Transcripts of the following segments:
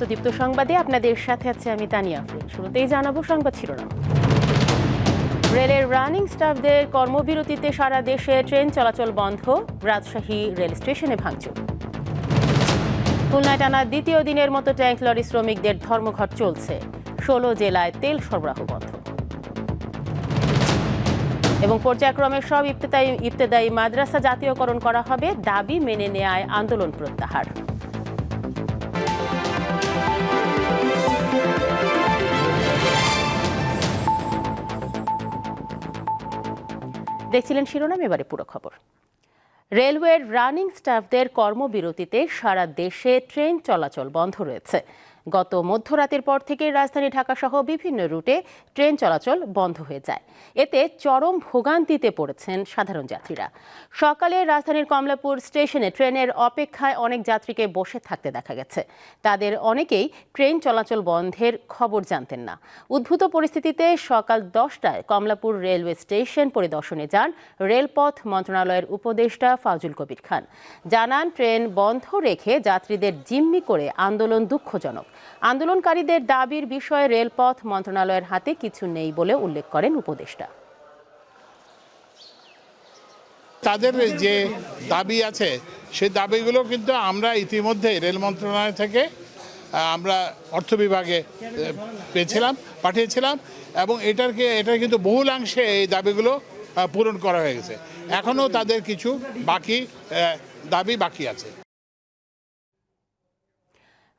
স্বাগত সংবাদে আপনাদের সাথে আছে আমি তানিয়া আফরিন শুরুতেই জানাব সংবাদ শিরোনাম। রেলের রানিং স্টাফদের কর্মবিরতিতে সারা দেশে ট্রেন চলাচল বন্ধ, রাজশাহী রেল স্টেশনে ভাঙচুর। খুলনায় টানা দ্বিতীয় দিনের মতো ট্যাঙ্ক লরি শ্রমিকদের ধর্মঘট চলছে। ষোলো জেলায় তেল সরবরাহ বন্ধ। এবং পর্যায়ক্রমে সব ইফতেদায়ী ইফতেদায়ী মাদ্রাসা জাতীয়করণ করা হবে। দাবি মেনে নেয় আন্দোলন প্রত্যাহার। দেখছিলেন শিরোনাম, এবারে পুরো খবর। রেলওয়ের রানিং স্টাফদের কর্মবিরতিতে সারা দেশে ট্রেন চলাচল বন্ধ রয়েছে। গত মধ্যরাতের পর থেকে রাজধানী ঢাকা সহ বিভিন্ন রুটে ট্রেন চলাচল বন্ধ হয়ে যায়। এতে চরম ভোগান্তিতে পড়েছেন সাধারণ যাত্রীরা। সকালে রাজধানীর কমলাপুর স্টেশনে ট্রেনের অপেক্ষায় অনেক যাত্রীকে বসে থাকতে দেখা গেছে। তাদের অনেকেই ট্রেন চলাচল বন্ধের খবর জানতেন না। উদ্ভূত পরিস্থিতিতে সকাল দশটায় কমলাপুর রেলওয়ে স্টেশন পরিদর্শনে যান রেলপথ মন্ত্রণালয়ের উপদেষ্টা ফাজুল কবির খান। জানান, ট্রেন বন্ধ রেখে যাত্রীদের জিম্মি করে আন্দোলন দুঃখজনক। আন্দোলনকারীদের দাবির বিষয়ে রেলপথ মন্ত্রণালয়ের হাতে কিছু নেই বলে উল্লেখ করেন উপদেষ্টা। তাদের যে দাবি আছে, সেই দাবিগুলো কিন্তু আমরা ইতিমধ্যে রেল মন্ত্রণালয় থেকে আমরা অর্থ বিভাগে পেয়েছিলাম, পাঠিয়েছিলাম এবং এটারকে, এটার কিন্তু বহুলাংশে এই দাবিগুলো পূরণ করা হয়ে গেছে। এখনও তাদের কিছু বাকি দাবি বাকি আছে।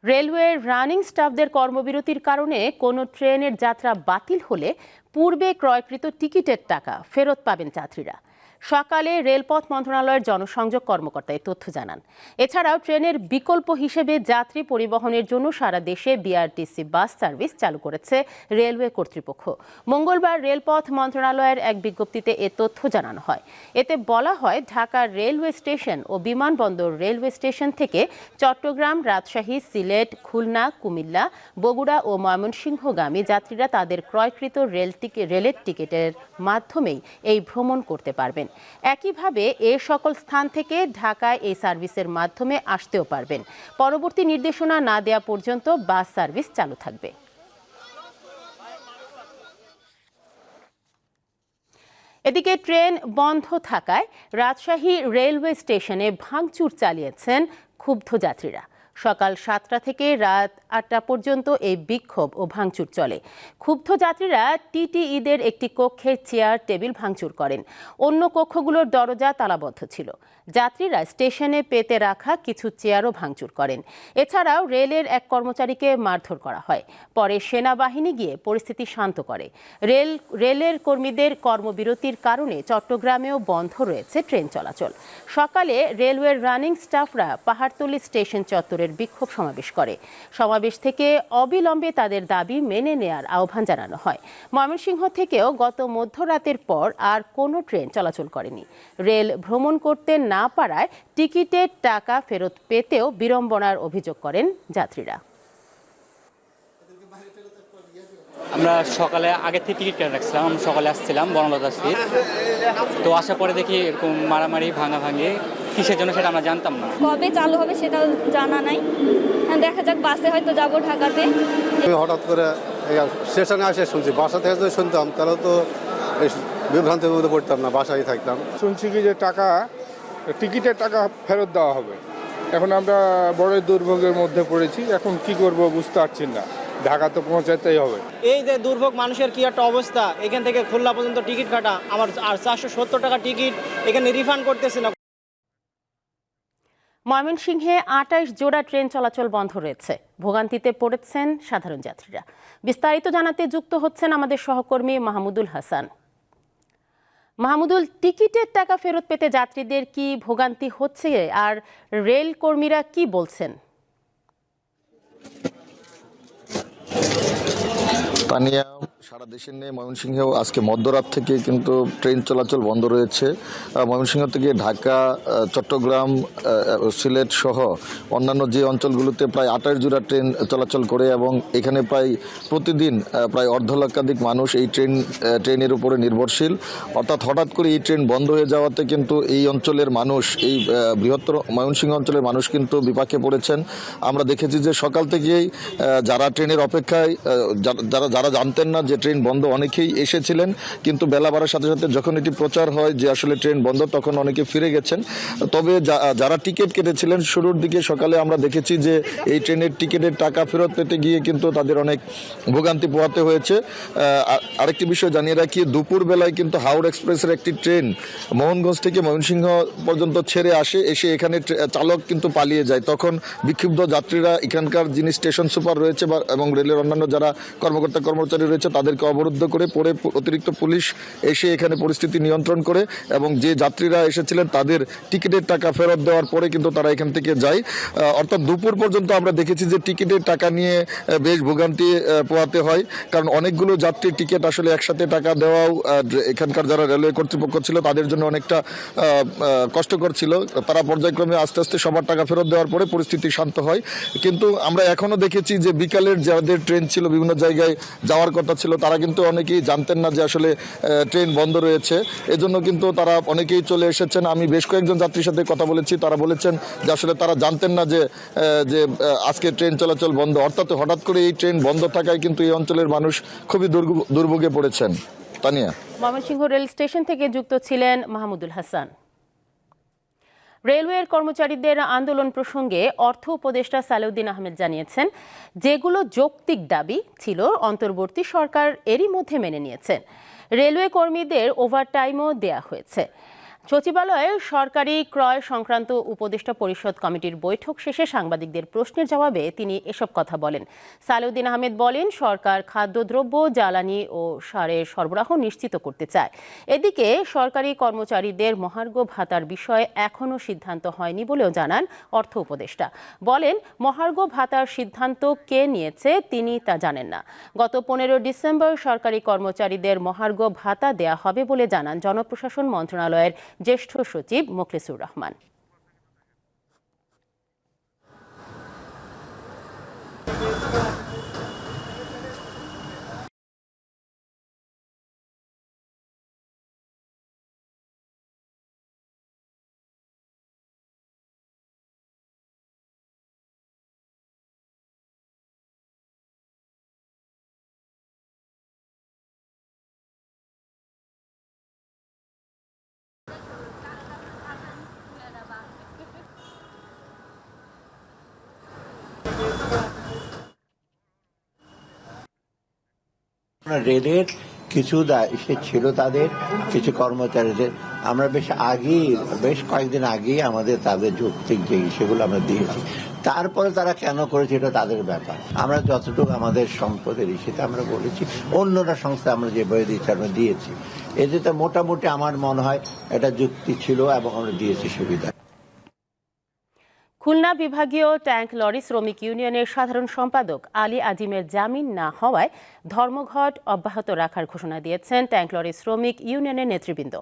রেলওয়ের রানিং স্টাফদের কর্মবিরতির কারণে কোনো ট্রেনের যাত্রা বাতিল হলে পূর্বে ক্রয়কৃত টিকিটের টাকা ফেরত পাবেন যাত্রীরা। সকালে রেলপথ মন্ত্রণালয়ের জনসংযোগ কর্মকর্তা এই তথ্য জানান। এছাড়াও ট্রেনের বিকল্প হিসেবে যাত্রী পরিবহনের জন্য সারা দেশে বিআরটিসি বাস সার্ভিস চালু করেছে রেলওয়ে কর্তৃপক্ষ। মঙ্গলবার রেলপথ মন্ত্রণালয়ের এক বিজ্ঞপ্তিতে এ তথ্য জানানো হয়। এতে বলা হয়, ঢাকা রেলওয়ে স্টেশন ও বিমানবন্দর রেলওয়ে স্টেশন থেকে চট্টগ্রাম, রাজশাহী, সিলেট, খুলনা, কুমিল্লা, বগুড়া ও ময়মনসিংহগামী যাত্রীরা তাদের ক্রয়কৃত রেল টিকে রেলের টিকিটের মাধ্যমেই এই ভ্রমণ করতে পারবেন। একইভাবে এ সকল স্থান থেকে ঢাকায় এই সার্ভিসের মাধ্যমে আসতেও পারবেন। পরবর্তী নির্দেশনা না দেওয়া পর্যন্ত বাস সার্ভিস চালু থাকবে। এদিকে ট্রেন বন্ধ থাকায় রাজশাহী রেলওয়ে স্টেশনে ভাঙচুর চালিয়েছেন ক্ষুব্ধ যাত্রীরা। সকাল সাতটা থেকে রাত আটটা পর্যন্ত এই বিক্ষোভ ও ভাঙচুর চলে। ক্ষুব্ধ যাত্রীরা টিটিইদের একটি কক্ষের চেয়ার, টেবিল ভাঙচুর করেন। অন্য কক্ষগুলোর দরজা তালাবদ্ধ ছিল। যাত্রীরা স্টেশনে পেতে রাখা কিছু চেয়ারও ভাঙচুর করেন। এছাড়াও রেলের এক কর্মচারীকে মারধর করা হয়। পরে সেনাবাহিনী গিয়ে পরিস্থিতি শান্ত করে। রেল, রেলের কর্মীদের কর্মবিরতির কারণে চট্টগ্রামেও বন্ধ রয়েছে ট্রেন চলাচল। সকালে রেলওয়ের রানিং স্টাফরা পাহাড়তলি স্টেশন চত্বরের বিক্ষোভ সমাবেশ করে। সমাবেশ থেকে অবিলম্বে তাদের দাবি মেনে নেয়ার আহ্বান জানানো হয়। ময়মনসিংহ থেকেও গত মধ্যরাতের পর আর কোনো ট্রেন চলাচল করেনি। রেল ভ্রমণ করতে না পারায় টিকিটের টাকা ফেরত পেতেও বিড়ম্বনার অভিযোগ করেন যাত্রীরা। আমরা সকালে আগে থেকে টিকিট কেটে রাখছিলাম আমরা সকালে আসছিলাম বনলতা স্ট্রিট। তো আসার পরে দেখি এরকম মারামারি ভাঙা ভাঙাভাঙি কিসের জন্য সেটা আমরা জানতাম না। কবে চালু হবে সেটা জানা নাই। হ্যাঁ, দেখা যাক বাসে হয়তো যাব ঢাকাতে। আমি হঠাৎ করে এই স্টেশনে আসে শুনছি বাসা থেকে যদি শুনতাম তাহলে তো বিভ্রান্তির মধ্যে পড়তাম না বাসায় থাকতাম। শুনছি কি যে টাকা টিকিটের টাকা ফেরত দেওয়া হবে। এখন আমরা বড় দুর্ভোগের মধ্যে পড়েছি। এখন কি করব বুঝতে পারছি না। ঢাকা তো পৌঁছাতেই হবে। এই যে দুর্ভোগ মানুষের কি একটা অবস্থা এখান থেকে খুলনা পর্যন্ত টিকিট কাটা আমার আর চারশো সত্তর টাকা টিকিট এখানে রিফান্ড করতেছে না। ময়মনসিংহে আটাইশ জোড়া ট্রেন চলাচল বন্ধ রয়েছে। ভোগান্তিতে পড়েছেন সাধারণ যাত্রীরা। বিস্তারিত জানাতে যুক্ত হচ্ছেন আমাদের সহকর্মী মাহমুদুল হাসান। মাহমুদুল, টিকিটের টাকা ফেরত পেতে যাত্রীদের কি ভোগান্তি হচ্ছে? আর রেল কর্মীরা কি বলছেন? তানিয়া সারা দেশের নিয়ে ময়মনসিংহেও আজকে মধ্যরাত থেকে কিন্তু ট্রেন চলাচল বন্ধ রয়েছে। ময়মনসিংহ থেকে ঢাকা চট্টগ্রাম সিলেট সহ অন্যান্য যে অঞ্চলগুলোতে প্রায় আঠাশ জোড়া ট্রেন চলাচল করে এবং এখানে প্রায় প্রতিদিন প্রায় অর্ধ লক্ষাধিক মানুষ এই ট্রেন ট্রেনের উপরে নির্ভরশীল। অর্থাৎ হঠাৎ করে এই ট্রেন বন্ধ হয়ে যাওয়াতে কিন্তু এই অঞ্চলের মানুষ, এই বৃহত্তর ময়মনসিংহ অঞ্চলের মানুষ কিন্তু বিপাকে পড়েছেন। আমরা দেখেছি যে সকাল থেকেই যারা ট্রেনের অপেক্ষায় যারা যারা জানতেন না যে ট্রেন বন্ধ অনেকেই এসেছিলেন, কিন্তু বেলা বাড়ার সাথে সাথে যখন এটি প্রচার হয় যে আসলে ট্রেন বন্ধ, তখন অনেকে ফিরে গেছেন। তবে যারা টিকিট কেটেছিলেন, শুরুর দিকে সকালে আমরা দেখেছি যে এই ট্রেনের টিকিটের টাকা ফেরত পেতে গিয়ে কিন্তু তাদের অনেক ভোগান্তি পোহাতে হয়েছে। আর- আরেকটি বিষয় জানিয়ে রাখি, দুপুর বেলায় কিন্তু হাওড় এক্সপ্রেসের একটি ট্রেন মোহনগঞ্জ থেকে ময়মনসিংহ পর্যন্ত ছেড়ে আসে, এসে এখানে চালক কিন্তু পালিয়ে যায়। তখন বিক্ষুব্ধ যাত্রীরা এখানকার যিনি স্টেশন সুপার রয়েছে বা, এবং রেলের অন্যান্য যারা কর্মকর্তা কর্মচারী রয়েছে তাদেরকে অবরুদ্ধ করে পরে অতিরিক্ত পুলিশ এসে এখানে পরিস্থিতি নিয়ন্ত্রণ করে এবং যে যাত্রীরা এসেছিলেন তাদের টিকিটের টাকা ফেরত দেওয়ার পরে কিন্তু তারা এখান থেকে যায়। অর্থাৎ দুপুর পর্যন্ত আমরা দেখেছি যে টিকিটের টাকা নিয়ে বেশ ভোগান্তি পোহাতে হয়। কারণ অনেকগুলো যাত্রীর টিকিট আসলে একসাথে টাকা দেওয়াও এখানকার যারা রেলওয়ে কর্তৃপক্ষ ছিল তাদের জন্য অনেকটা কষ্টকর ছিল। তারা পর্যায়ক্রমে আস্তে আস্তে সবার টাকা ফেরত দেওয়ার পরে পরিস্থিতি শান্ত হয়। কিন্তু আমরা এখনও দেখেছি যে বিকালের যাদের ট্রেন ছিল বিভিন্ন জায়গায় যাওয়ার কথা ছিল তারা কিন্তু অনেকেই জানতেন না যে আসলে ট্রেন বন্ধ রয়েছে। এজন্য কিন্তু তারা অনেকেই চলে এসেছেন। আমি বেশ কয়েকজন যাত্রীর সাথে কথা বলেছি। তারা বলেছেন যে আসলে তারা জানতেন না যে যে আজকে ট্রেন চলাচল বন্ধ। অর্থাৎ হঠাৎ করে এই ট্রেন বন্ধ থাকায় কিন্তু এই অঞ্চলের মানুষ খুবই দুর্ভোগে পড়েছেন। তানিয়া? ময়মনসিংহ রেল স্টেশন থেকে যুক্ত ছিলেন মাহমুদুল হাসান। রেলওয়ের কর্মচারীদের আন্দোলন প্রসঙ্গে অর্থ উপদেষ্টা সালেউদ্দিন আহমেদ জানিয়েছেন, যেগুলো যৌক্তিক দাবি ছিল অন্তর্বর্তী সরকার এরই মধ্যে মেনে নিয়েছেন রেলওয়ে কর্মীদের ওভারটাইমও দেয়া হয়েছে। সচিবালয়ে সরকারি ক্রয় সংক্রান্ত উপদেষ্টা পরিষদ কমিটির বৈঠক শেষে সাংবাদিকদের প্রশ্নের জবাবে তিনি এসব কথা বলেন। সালেউদ্দিন আহমেদ বলেন, সরকার খাদ্যদ্রব্য, জ্বালানি ও সারের সরবরাহ নিশ্চিত করতে চায়। এদিকে সরকারি কর্মচারীদের মহার্ঘ ভাতার বিষয়ে এখনও সিদ্ধান্ত হয়নি বলেও জানান অর্থ উপদেষ্টা। বলেন, মহার্ঘ ভাতার সিদ্ধান্ত কে নিয়েছে তিনি তা জানেন না। গত পনেরো ডিসেম্বর সরকারি কর্মচারীদের মহার্ঘ ভাতা দেয়া হবে বলে জানান জনপ্রশাসন মন্ত্রণালয়ের জ্যেষ্ঠ সচিব মোখলেসুর রহমান। রেলের কিছু সে ছিল তাদের, কিছু কর্মচারীদের। আমরা বেশ আগেই, বেশ কয়েকদিন আগেই আমাদের তাদের যৌক্তিক যে সেগুলো আমরা দিয়েছি। তারপরে তারা কেন করেছে এটা তাদের ব্যাপার। আমরা যতটুকু আমাদের সম্পদের সেটা আমরা বলেছি, অন্যরা সংস্থা আমরা যেভাবে দিয়েছি আমরা দিয়েছি। এতে তো মোটামুটি আমার মনে হয় এটা যুক্তি ছিল এবং আমরা দিয়েছি সুবিধা। খুলনা বিভাগীয় ট্যাঙ্ক লরি শ্রমিক ইউনিয়নের সাধারণ সম্পাদক আলী আজিমের জামিন না হওয়ায় ধর্মঘট অব্যাহত রাখার ঘোষণা দিয়েছেন ট্যাঙ্ক লরি শ্রমিক ইউনিয়নের নেতৃবৃন্দ।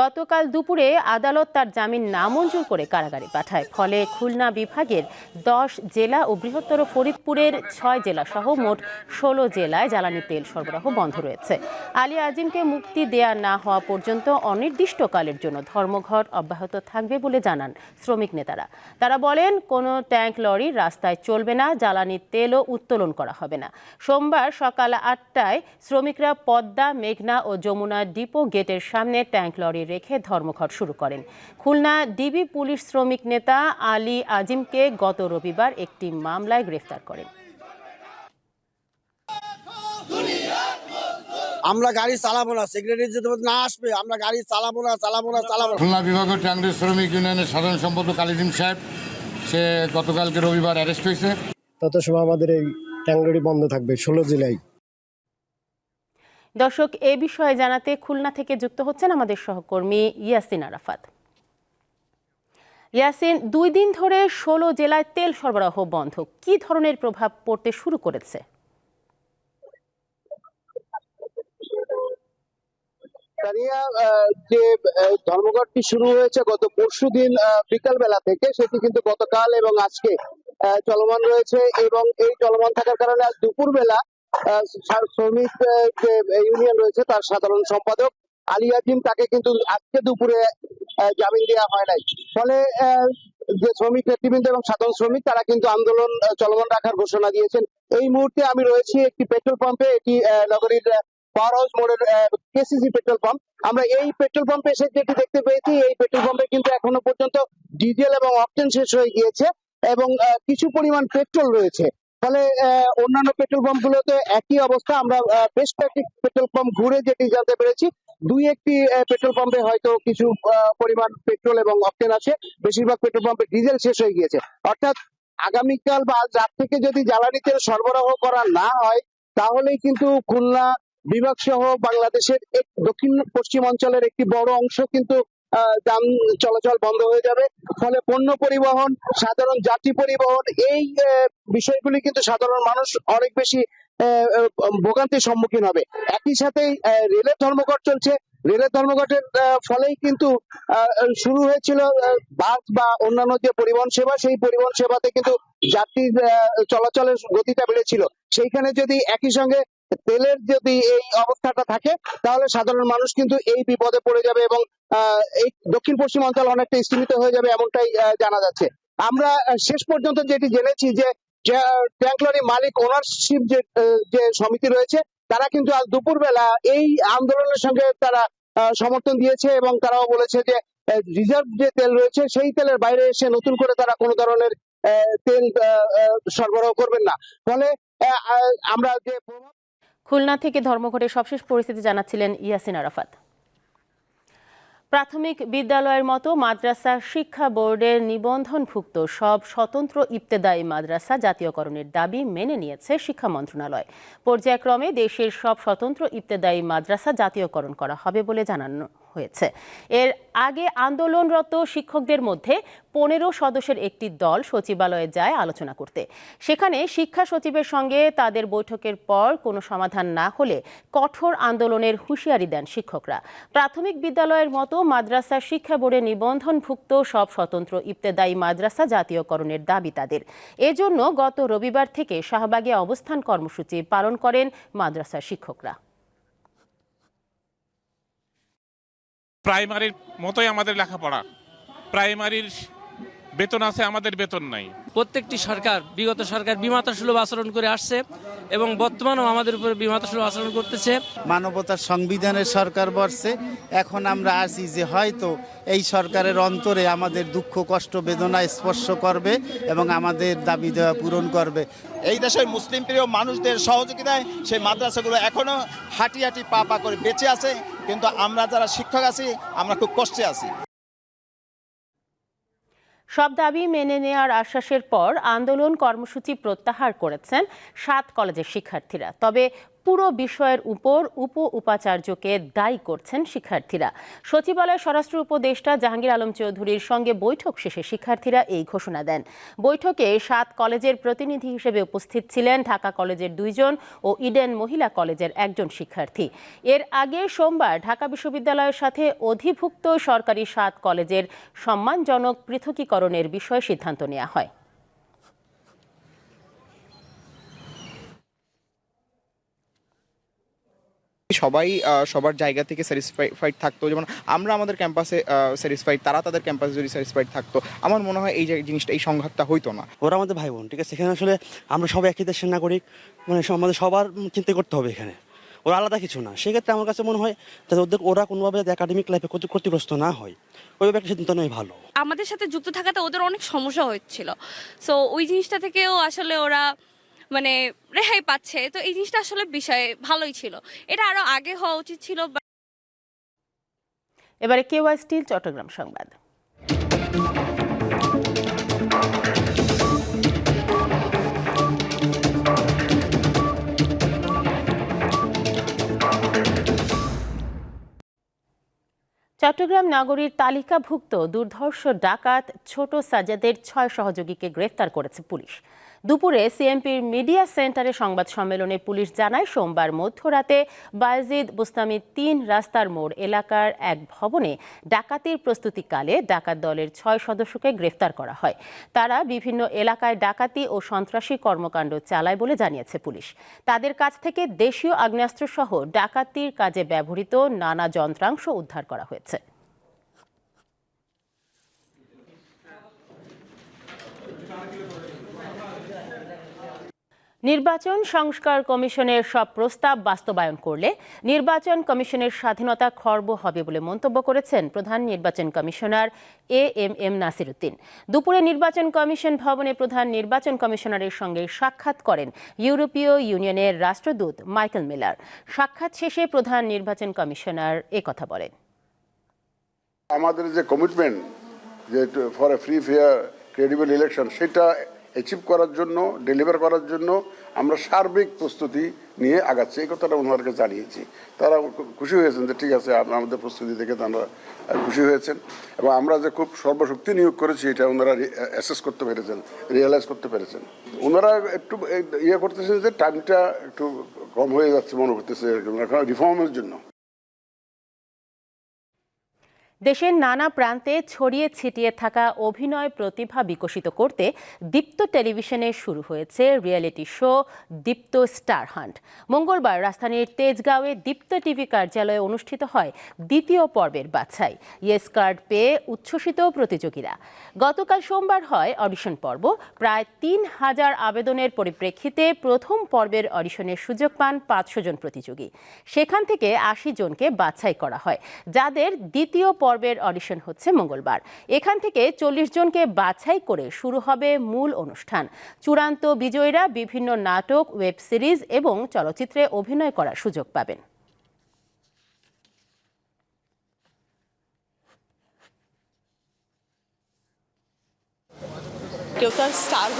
গতকাল দুপুরে আদালত তার জামিন নামঞ্জুর করে কারাগারে পাঠায়। ফলে খুলনা বিভাগের দশ জেলা ও বৃহত্তর ফরিদপুরের ছয় জেলা সহ মোট ষোলো জেলায় জ্বালানি তেল সরবরাহ বন্ধ রয়েছে। আলী আজিমকে মুক্তি দেয়া না হওয়া পর্যন্ত অনির্দিষ্টকালের জন্য ধর্মঘট অব্যাহত থাকবে বলে জানান শ্রমিক নেতারা। তারা বলেন কোনো ট্যাঙ্ক লরি রাস্তায় চলবে না জ্বালানি তেলও উত্তোলন করা হবে না। সোমবার সকাল আটটায় শ্রমিকরা পদ্মা মেঘনা ও যমুনা ডিপো গেটের সামনে ট্যাঙ্ক লরি রেখে ধর্মঘট শুরু করেন। খুলনা ডিবি পুলিশ শ্রমিক নেতা আলী আজিমকে গত রবিবার একটি মামলায় গ্রেফতার করেন। আমরা গাড়ি চালাবো না সেক্রেটারি যদি না আসবে। আমরা গাড়ি চালাবো না চালাবো না চালাবো খুলনা বিভাগীয় ট্যাংরি শ্রমিক ইউনিয়নের সাধারণ সম্পাদক আলিজিম সাহেব সে গতকালকে রবিবার অ্যারেস্ট হয়েছে। তত সময় আমাদের এই ট্যাংরি বন্ধ থাকবে ষোলো জেলায় দর্শক এ বিষয়ে জানাতে খুলনা থেকে যুক্ত হচ্ছেন আমাদের সহকর্মী ইয়াসিন আরাফাত। ইয়াসিন দুই দিন ধরে ষোলো জেলায় তেল সরবরাহ বন্ধ। কি ধরনের প্রভাব পড়তে শুরু করেছে? তানিয়া যে ধর্মঘটটি শুরু হয়েছে গত পরশু দিন বিকাল বেলা থেকে, সেটি কিন্তু গতকাল এবং আজকে চলমান রয়েছে এবং এই চলমান থাকার কারণে আজ দুপুর বেলা শ্রমিক যে ইউনিয়ন রয়েছে তার সাধারণ সম্পাদক আলী আজিম তাকে কিন্তু আজকে দুপুরে জামিন দেওয়া হয় নাই। ফলে যে শ্রমিক নেতৃবৃন্দ এবং সাধারণ শ্রমিক, তারা কিন্তু আন্দোলন চলমান রাখার ঘোষণা দিয়েছেন। এই মুহূর্তে আমি রয়েছি একটি পেট্রোল পাম্পে, এটি নগরীর পাওয়ার মোড়ের কেসিসি পেট্রোল পাম্প আমরা এই পেট্রোল পাম্পে এসে যেটি দেখতে পেয়েছি, এই পেট্রোল পাম্পে কিন্তু এখনও পর্যন্ত ডিজেল এবং অকটেন শেষ হয়ে গিয়েছে এবং কিছু পরিমাণ পেট্রোল রয়েছে। ফলে অন্যান্য পেট্রোল পাম্প গুলোতে একই অবস্থা। আমরা বেশ কয়েকটি পেট্রোল পাম্প ঘুরে যেটি জানতে পেরেছি, দুই একটি পেট্রোল পাম্পে হয়তো কিছু পরিমাণ পেট্রোল এবং অকটেন আছে। বেশিরভাগ পেট্রোল পাম্পে ডিজেল শেষ হয়ে গিয়েছে। অর্থাৎ আগামীকাল বা আজ রাত থেকে যদি জ্বালানি তেল সরবরাহ করা না হয়, তাহলেই কিন্তু খুলনা বিভাগ সহ বাংলাদেশের দক্ষিণ পশ্চিম অঞ্চলের একটি বড় অংশ কিন্তু যান চলাচল বন্ধ হয়ে যাবে। ফলে পণ্য পরিবহন সাধারণ যাত্রী পরিবহন এই বিষয়গুলি কিন্তু সাধারণ মানুষ অনেক বেশি ভোগান্তির সম্মুখীন হবে। একই সাথে রেলের ধর্মঘট চলছে। রেলের ধর্মঘটের ফলেই কিন্তু শুরু হয়েছিল বাস বা অন্যান্য যে পরিবহন সেবা সেই পরিবহন সেবাতে কিন্তু যাত্রীর আহ, চলাচলের গতিটা বেড়েছিল। সেইখানে যদি একই সঙ্গে তেলের যদি এই অবস্থাটা থাকে, তাহলে সাধারণ মানুষ কিন্তু এই বিপদে পড়ে যাবে এবং এই দক্ষিণ পশ্চিম অঞ্চল অনেকটা স্থিমিত হয়ে যাবে এমনটাই জানা যাচ্ছে। আমরা শেষ পর্যন্ত যেটি জেনেছি যে ট্যাঙ্ক লরি মালিক ওনারশিপ যে যে সমিতি রয়েছে, তারা কিন্তু আজ দুপুরবেলা এই আন্দোলনের সঙ্গে তারা সমর্থন দিয়েছে এবং তারাও বলেছে যে রিজার্ভ যে তেল রয়েছে, সেই তেলের বাইরে এসে নতুন করে তারা কোনো ধরনের তেল সরবরাহ করবেন না। ফলে আমরা যে খুলনা থেকে ধর্মঘটের সবশেষ পরিস্থিতি জানাচ্ছিলেন ইয়াসিন আরাফাত। প্রাথমিক বিদ্যালয়ের মতো মাদ্রাসা শিক্ষা বোর্ডের নিবন্ধনভুক্ত সব স্বতন্ত্র ইবতেদায়ী মাদ্রাসা জাতীয়করণের দাবি মেনে নিয়েছে শিক্ষা মন্ত্রণালয়। পর্যায়ক্রমে দেশের সব স্বতন্ত্র ইবতেদায়ী মাদ্রাসা জাতীয়করণ করা হবে বলে জানানো হয়েছে। এর আগে আন্দোলনরত শিক্ষকদের মধ্যে পনেরো সদস্যের একটি দল সচিবালয়ে যায় আলোচনা করতে। সেখানে শিক্ষা সচিবের সঙ্গে তাদের বৈঠকের পর কোনো সমাধান না হলে কঠোর আন্দোলনের হুঁশিয়ারি দেন শিক্ষকরা। প্রাথমিক বিদ্যালয়ের মতো মাদ্রাসা শিক্ষা বোর্ডে নিবন্ধনভুক্ত সব স্বতন্ত্র ইবতেদায়ী মাদ্রাসা জাতীয়করণের দাবি তাদের। এজন্য গত রবিবার থেকে শাহবাগে অবস্থান কর্মসূচি পালন করেন মাদ্রাসা শিক্ষকরা। প্রাইমারির মতোই আমাদের লেখাপড়া। প্রাইমারির বেতন আছে আমাদের বেতন নাই। প্রত্যেকটি সরকার বিগত সরকার বিমাতা সুলভ আচরণ করে আসছে এবং বর্তমানেও আমাদের উপরে বিমাতা সুলভ আচরণ করতেছে। মানবতার সংবিধানের সরকার বর্ষে এখন আমরা আছি যে হয়তো এই সরকারের অন্তরে আমাদের দুঃখ কষ্ট বেদনা স্পর্শ করবে এবং আমাদের দাবি দেওয়া পূরণ করবে। এই দেশের মুসলিম প্রিয় মানুষদের সহযোগিতায় সেই মাদ্রাসাগুলো এখনও হাঁটি হাঁটি পা পা করে বেঁচে আছে। কিন্তু আমরা যারা শিক্ষক আছি আমরা খুব কষ্টে আছি। সব দাবি মেনে নেওয়ার আশ্বাসের পর আন্দোলন কর্মসূচি প্রত্যাহার করেছেন সাত কলেজের শিক্ষার্থীরা। তবে পুরো বিষয়ের উপর উপ উপাচার্যকে দায়ী করছেন শিক্ষার্থীরা। সচিবালয় স্বরাষ্ট্র উপদেষ্টা জাহাঙ্গীর আলম চৌধুরীর সঙ্গে বৈঠক শেষে শিক্ষার্থীরা এই ঘোষণা দেন। বৈঠকে সাত কলেজের প্রতিনিধি হিসেবে উপস্থিত ছিলেন ঢাকা কলেজের দুইজন ও ইডেন মহিলা কলেজের একজন শিক্ষার্থী। এর আগে সোমবার ঢাকা বিশ্ববিদ্যালয়ের সাথে অধিভুক্ত সরকারি সাত কলেজের সম্মানজনক পৃথকীকরণের বিষয়ে সিদ্ধান্ত নেওয়া হয়। সবাই সবার জায়গা থেকে স্যাটিসফাইড থাকতো। যেমন আমরা আমাদের ক্যাম্পাসে স্যাটিসফাইড তারা তাদের ক্যাম্পাসে যদি স্যাটিসফাইড থাকতো আমার মনে হয় এই যে জিনিসটা এই সংঘাতটা হইতো না। ওরা আমাদের ভাই বোন ঠিক আছে? সেখানে আসলে আমরা সবাই একই দেশের নাগরিক মানে সব- আমাদের সবার চিন্তা করতে হবে এখানে। ওরা আলাদা কিছু না। সেক্ষেত্রে আমার কাছে মনে হয় যাতে ওদের ওরা কোনোভাবে একাডেমিক লাইফে ক্ষতিগ্রস্ত না হয় ওইভাবে একটা সিদ্ধান্ত নেওয়াই ভালো। আমাদের সাথে যুক্ত থাকাতে ওদের অনেক সমস্যা হচ্ছিল। সো ওই জিনিসটা থেকেও আসলে ওরা মানে রেহাই পাচ্ছে। তো এই জিনিসটা আসলে বিষয় ভালোই ছিল। এটা আরও আগে হওয়া উচিত ছিল এবারে কেওয়াই স্টিল, চট্টগ্রাম সংবাদ। চট্টগ্রাম নগরীর তালিকাভুক্ত দুর্ধর্ষ ডাকাত ছোট সাজাদের ছয় সহযোগীকে গ্রেফতার করেছে পুলিশ। দুপুরে সিএমপির মিডিয়া সেন্টারে সংবাদ সম্মেলনে পুলিশ জানায়, সোমবার মধ্যরাতে বায়জিদ বুস্তামি তিন রাস্তার মোড় এলাকার এক ভবনে ডাকাতির প্রস্তুতিকালে ডাকাত দলের ছয় সদস্যকে গ্রেফতার করা হয়। তারা বিভিন্ন এলাকায় ডাকাতি ও সন্ত্রাসী কর্মকাণ্ড চালায় বলে জানিয়েছে পুলিশ। তাদের কাছ থেকে দেশীয় আগ্নেয়াস্ত্রসহ ডাকাতির কাজে ব্যবহৃত নানা যন্ত্রাংশ উদ্ধার করা হয়েছে। নির্বাচন সংস্কার কমিশনের সব প্রস্তাব বাস্তবায়ন করলে নির্বাচন কমিশনের স্বাধীনতা খর্ব হবে বলে মন্তব্য করেছেন প্রধান নির্বাচন commissioner A M M Nasiruddin. দুপুরে নির্বাচন কমিশন ভবনে প্রধান নির্বাচন কমিশনারের সঙ্গে সাক্ষাৎ করেন ইউরোপীয় ইউনিয়নের রাষ্ট্রদূত মাইকেল মিলার। সাক্ষাৎ শেষে প্রধান নির্বাচন কমিশনার কথা বলেন। আমাদের যে কমিটমেন্ট যে for a free fair credible election সেটা অ্যাচিভ করার জন্য ডেলিভার করার জন্য আমরা সার্বিক প্রস্তুতি নিয়ে আগাচ্ছি। এই কথাটা ওনাদেরকে জানিয়েছি। তারা খুশি হয়েছেন যে ঠিক আছে, আম- আমাদের প্রস্তুতি দেখে তারা খুশি হয়েছেন। এবং আমরা যে খুব সর্বশক্তি নিয়োগ করেছি, এটা ওনারা অ্যাসেস করতে পেরেছেন রিয়েলাইজ করতে পেরেছেন। ওনারা একটু ইয়ে করতেছেন যে টাইমটা একটু কম হয়ে যাচ্ছে মনে করতেছে রিফর্মের জন্য। দেশের নানা প্রান্তে ছড়িয়ে ছিটিয়ে থাকা অভিনয় প্রতিভা বিকশিত করতে দীপ্ত টেলিভিশনে শুরু হয়েছে reality show Deepto star hunt. মঙ্গলবার রাজধানীর তেজগাঁওয়ে দীপ্ত টিভি কার্যালয়ে অনুষ্ঠিত হয় দ্বিতীয় পর্বের বাছাই। ইয়েস কার্ড পেয়ে উচ্ছ্বসিত প্রতিযোগীরা। গতকাল সোমবার হয় অডিশন পর্ব। প্রায় তিন হাজার আবেদনের পরিপ্রেক্ষিতে প্রথম পর্বের অডিশনের সুযোগ পান পাঁচশো জন প্রতিযোগী। সেখান থেকে আশি জনকে বাছাই করা হয়, যাদের দ্বিতীয় পর্বের অডিশন হচ্ছে মঙ্গলবার। এখান থেকে চল্লিশ জনকে বাছাই করে শুরু হবে মূল অনুষ্ঠান। চূড়ান্ত বিজয়ীরা বিভিন্ন নাটক, ওয়েব সিরিজ এবং চলচ্চিত্রে অভিনয় করার সুযোগ পাবেন। কেউ তো আর স্টার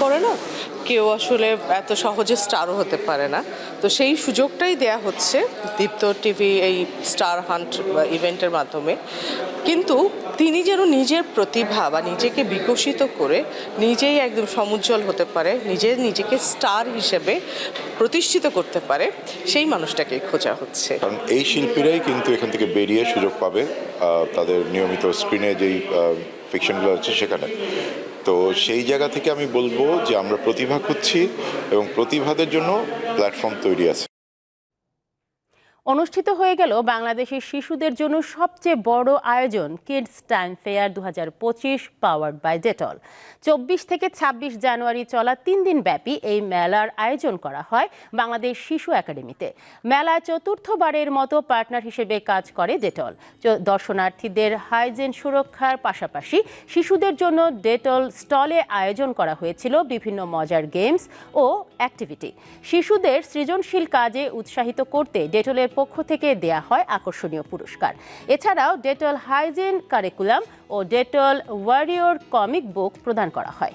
করে না, কেউ আসলে এত সহজে স্টারও হতে পারে না। তো সেই সুযোগটাই দেয়া হচ্ছে দীপ্ত টিভি এই স্টার হান্ট ইভেন্টের মাধ্যমে। কিন্তু তিনি যেন নিজের প্রতিভা বা নিজেকে বিকশিত করে নিজেই একদম সমুজ্জ্বল হতে পারে, নিজে নিজেকে স্টার হিসেবে প্রতিষ্ঠিত করতে পারে, সেই মানুষটাকে খোঁজা হচ্ছে। কারণ এই শিল্পীরাই কিন্তু এখান থেকে বেরিয়ে সুযোগ পাবে তাদের নিয়মিত স্ক্রিনে যেই ফিকশনগুলো হচ্ছে সেখানে। তো সেই জায়গা থেকে আমি বলব যে আমরা প্রতিভা খুঁজছি এবং প্রতিভাদের জন্য প্ল্যাটফর্ম তৈরি আছে। অনুষ্ঠিত হয়ে গেল বাংলাদেশের শিশুদের জন্য সবচেয়ে বড় আয়োজন কিডস টাইম ফেয়ার দু হাজার পঁচিশ পাওয়ার্ড বাই ডেটল। চব্বিশ থেকে ২৬ জানুয়ারি চলা তিন দিন ব্যাপী এই মেলার আয়োজন করা হয় বাংলাদেশ শিশু একাডেমিতে। মেলায় চতুর্থবারের মতো পার্টনার হিসেবে কাজ করে ডেটল। দর্শনার্থীদের হাইজেন সুরক্ষার পাশাপাশি শিশুদের জন্য ডেটল স্টলে আয়োজন করা হয়েছিল বিভিন্ন মজার গেমস ও অ্যাক্টিভিটি। শিশুদের সৃজনশীল কাজে উৎসাহিত করতে ডেটলের পক্ষ থেকে দেয়া হয় আকর্ষণীয় পুরস্কার। এছাড়াও ডেটল হাইজিন কারিকুলাম ও ডেটল ওয়ারিয়র কমিক বুক প্রদান করা হয়।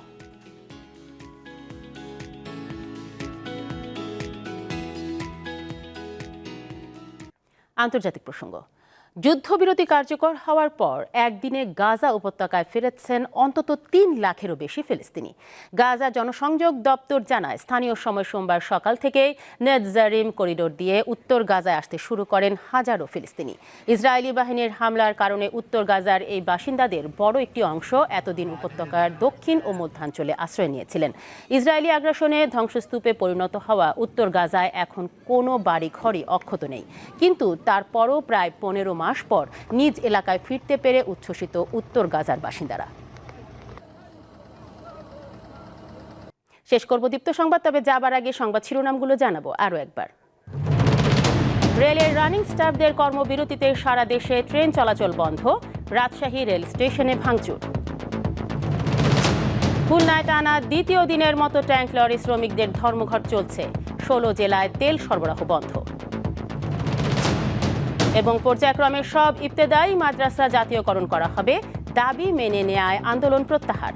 আন্তর্জাতিক প্রসঙ্গ। যুদ্ধবিরতি কার্যকর হওয়ার পর একদিনে গাজা উপত্যকায় ফিরেছেন অন্তত তিন লাখেরও বেশি ফিলিস্তিনি। গাজা জনসংযোগ দপ্তর জানায়, স্থানীয় সময় সোমবার সকাল থেকেই নেটজারিম করিডোর দিয়ে উত্তর গাজায় আসতে শুরু করেন হাজারো ফিলিস্তিনি। ইসরায়েলি বাহিনীর হামলার কারণে উত্তর গাজার এই বাসিন্দাদের বড় একটি অংশ এতদিন উপত্যকার দক্ষিণ ও মধ্যাঞ্চলে আশ্রয় নিয়েছিলেন। ইসরায়েলি আগ্রাসনে ধ্বংসস্তূপে পরিণত হওয়া উত্তর গাজায় এখন কোনো বাড়ি ঘরই অক্ষত নেই। কিন্তু তারপরও প্রায় পনেরো মাস পর নিজ এলাকায় ফিরতে পেরে উচ্ছ্বসিত উত্তর গাজার বাসিন্দারা। শেষ করব দীপ্ত সংবাদ, তবে যাবার আগে সংবাদ শিরোনামগুলো জানাব আরও একবার। রেলের রানিং স্টাফদের কর্মবিরতিতে সারা দেশে ট্রেন চলাচল বন্ধ, রাজশাহী রেল স্টেশনে ভাঙচুর। খুলনায় টানা দ্বিতীয় দিনের মতো ট্যাঙ্ক লরি শ্রমিকদের ধর্মঘট চলছে, ষোলো জেলায় তেল সরবরাহ বন্ধ। এবং পর্যায়ক্রমে সব ইবতেদায়ী মাদ্রাসা জাতীয়করণ করা হবে। দাবি মেনে নেয় আন্দোলন প্রত্যাহার।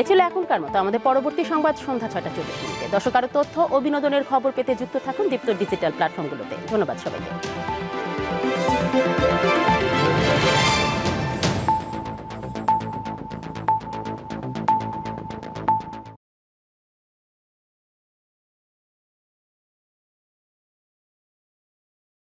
এ ছিল এখনকার মতো। আমাদের পরবর্তী সংবাদ সন্ধ্যা ছটা চল্লিশ মিনিটে। দর্শক, আরও তথ্য ও বিনোদনের খবর পেতে যুক্ত থাকুন দীপ্ত ডিজিটাল প্ল্যাটফর্মগুলোতে। ধন্যবাদ সবাইকে।